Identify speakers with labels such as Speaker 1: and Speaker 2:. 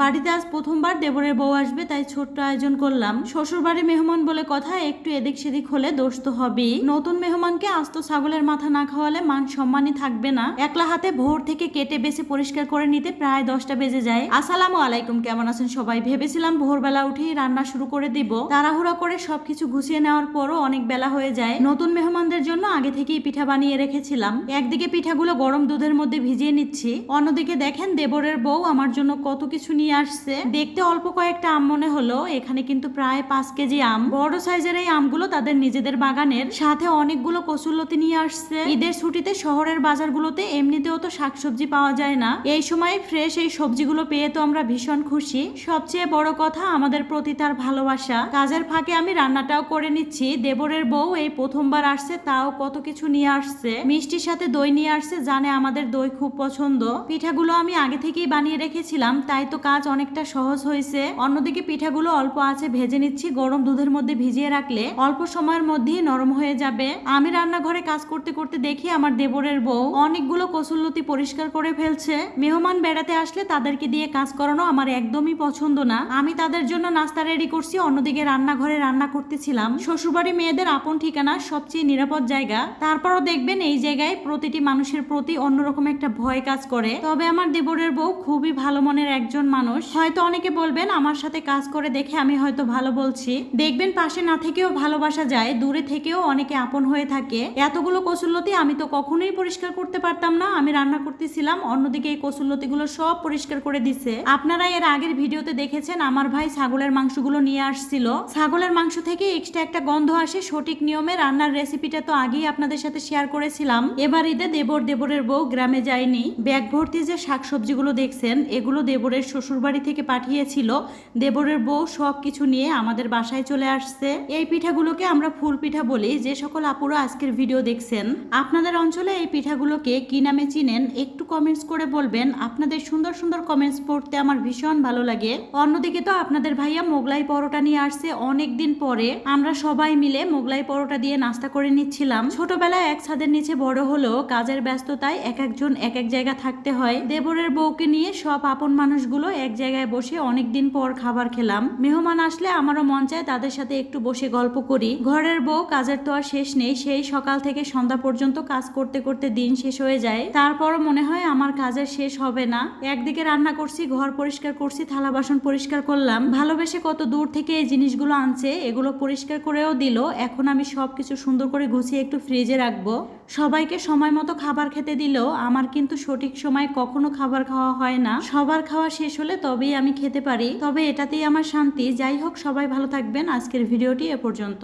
Speaker 1: বাড়িতে আজ প্রথমবার দেবরের বউ আসবে, তাই ছোট্ট আয়োজন করলাম। শ্বশুর বাড়ি মেহমান বলে কথা, একটু এদিক সেদিক হলে দোষ তো হবেই। নতুন মেহমানকে আস্ত ছাগলের মাথা না খাওয়ালে মান সম্মানই থাকবে না। একলা হাতে ভোর থেকে কেটে বেছে পরিষ্কার করে নিতে প্রায় দশটা বেজে যায়। আসসালামু আলাইকুম, কেমন আছেন সবাই? ভেবেছিলাম ভোরবেলা উঠেই রান্না শুরু করে দিব। তাড়াহুড়া করে সবকিছু গুছিয়ে নেওয়ার পরও অনেক বেলা হয়ে যায়। নতুন মেহমানদের জন্য আগে থেকেই পিঠা বানিয়ে রেখেছিলাম। একদিকে পিঠাগুলো গরম দুধের মধ্যে ভিজিয়ে নিচ্ছি। অন্যদিকে দেখেন দেবরের বউ আমার জন্য কত কিছু নিয়ে আসছে। দেখতে অল্প কয়েকটা আম মনে হলো। এখানে কিন্তু প্রায় পাঁচ কেজি আম। বড় সাইজের এই আমগুলো তাদের নিজেদের বাগানের। সাথে অনেকগুলো কচুরলতি নিয়ে আসছে। ঈদের ছুটিতে শহরের বাজারগুলোতে এমনিতেও তো শাকসবজি পাওয়া যায় না। এই সময় ফ্রেশ এই সবজিগুলো পেয়ে তো আমরা ভীষণ খুশি। সবচেয়ে বড় কথা আমাদের প্রতি তার ভালোবাসা। কাজের ফাঁকে আমি রান্নাটাও করে নিচ্ছি। দেবরের বউ এই প্রথমবার আসছে, তাও কত কিছু নিয়ে আসছে। মিষ্টির সাথে দই নিয়ে আসছে, জানে আমাদের দই খুব পছন্দ। পিঠাগুলো আমি আগে থেকেই বানিয়ে রেখেছিলাম, তাই তো কাজ অনেকটা সহজ হয়েছে। অন্যদিকে পিঠাগুলো অল্প আছে, ভেজে নিচ্ছি। গরম দুধের মধ্যে ভিজিয়ে রাখলে অল্প সময়ের মধ্যেই নরম হয়ে যাবে। আমি রান্নাঘরে কাজ করতে করতে দেখি আমার দেবরের বউ অনেকগুলো কসুল্লতি পরিষ্কার করে ফেলছে। মেহমান বেড়াতে আসলে তাদেরকে দিয়ে কাজ করানো আমার একদমই পছন্দ না। আমি তাদের জন্য নাস্তা রেডি করছি, অন্যদিকে রান্নাঘরে রান্না করতেছিলাম। শ্বশুরবাড়ি মেয়েদের আপন ঠিকানা সবচেয়ে নিরাপদ জায়গা। তারপরও দেখবেন এই জায়গায় প্রতিটি মানুষের প্রতি অন্যরকম একটা ভয় কাজ করে। তবে আমার দেবরের বউ খুবই ভালো মনের একজন মানুষ। হয়তো অনেকে বলবেন, আমার সাথে কাজ করে দেখে আমি হয়তো ভালো বলছি। দেখবেন, পাশে না থেকেও ভালোবাসা যায়, দূরে থেকেও অনেকে আপন হয়ে থাকে। এতগুলো কসুল্লতি আমি তো কখনোই পরিষ্কার করতে পারতাম না। আমি রান্না করতেছিলাম, অন্যদিকে এই কসুল্লতিগুলো সব পরিষ্কার করে দিছে। আপনারা এর আগের ভিডিওতে দেখেছেন, আমার ভাই ছাগলের মাংসগুলো নিয়ে আসছিল। ছাগলের মাংস থেকে এক্সট্রা একটা গন্ধ আসে। সঠিক নিয়মে রান্নার রেসিপিটা তো আগেই আপনাদের সাথে শেয়ার করেছিলাম। এবার ঈদে দেবর দেবরের বউ গ্রামে যায়নি। ব্যাগ ভর্তি যে শাকসবজিগুলো দেখছেন, এগুলো দেবরের শ্বশুরবাড়ি থেকে পাঠিয়েছিল। দেবরের বউ সব কিছু নিয়ে আমাদের বাসায় চলে আসছে। এই পিঠাগুলোকে আমরা ফুল পিঠা বলি, যে সকল আপুরা আজকের ভিডিও দেখছেন। আপনাদের অঞ্চলে এই পিঠাগুলোকে কি নামে চিনেন, একটু কমেন্টস করে বলবেন। আপনাদের সুন্দর সুন্দর কমেন্টস পড়তে আমার ভীষণ ভালো লাগে। অন্যদিকে তো আপনাদের ভাইয়া মোগলাই পরোটা নিয়ে আসছে অনেক দিন পরে। আমরা সবাই মিলে মোগলাই পরোটা দিয়ে নাস্তা করে নিচ্ছিলাম। ছোটবেলায় এক ছাদের নিচে বড় হলো কাজের ব্যস্ততায় এক একজন এক এক জায়গা থাকতে হয়। দেবরের বউকে নিয়ে সব আপন মানুষগুলো এক জায়গায় বসে অনেক দিন পর খাবার খেলাম। মেহমান আসলে আমারও মন চায় তাদের সাথে একটু বসে গল্প করি। ঘরের বউ, কাজের তো আর শেষ নেই, সেই সকাল থেকে সন্ধ্যা পর্যন্ত কাজ করতে করতে দিন শেষ হয়ে যায়। তারপরও মনে হয় আমার কাজের শেষ হবে না। একদিকে রান্না করছি, ঘর পরিষ্কার করছি, থালা বাসন পরিষ্কার করলাম। ভালোবেসে কত দূর থেকে এই জিনিসগুলো আনছে, এগুলো পরিষ্কার করেও দিল। এখন আমি সবকিছু সুন্দর করে গুছিয়ে একটু ফ্রিজে রাখব। সবাইকে সময় মতো খাবার খেতে দিলেও আমার কিন্তু সঠিক সময় কখনো খাবার খাওয়া হয় না। সবার খাওয়া শেষ হলে তবেই আমি খেতে পারি। তবে এটাতেই আমার শান্তি। যাই হোক, সবাই ভালো থাকবেন। আজকের ভিডিওটি এ পর্যন্ত।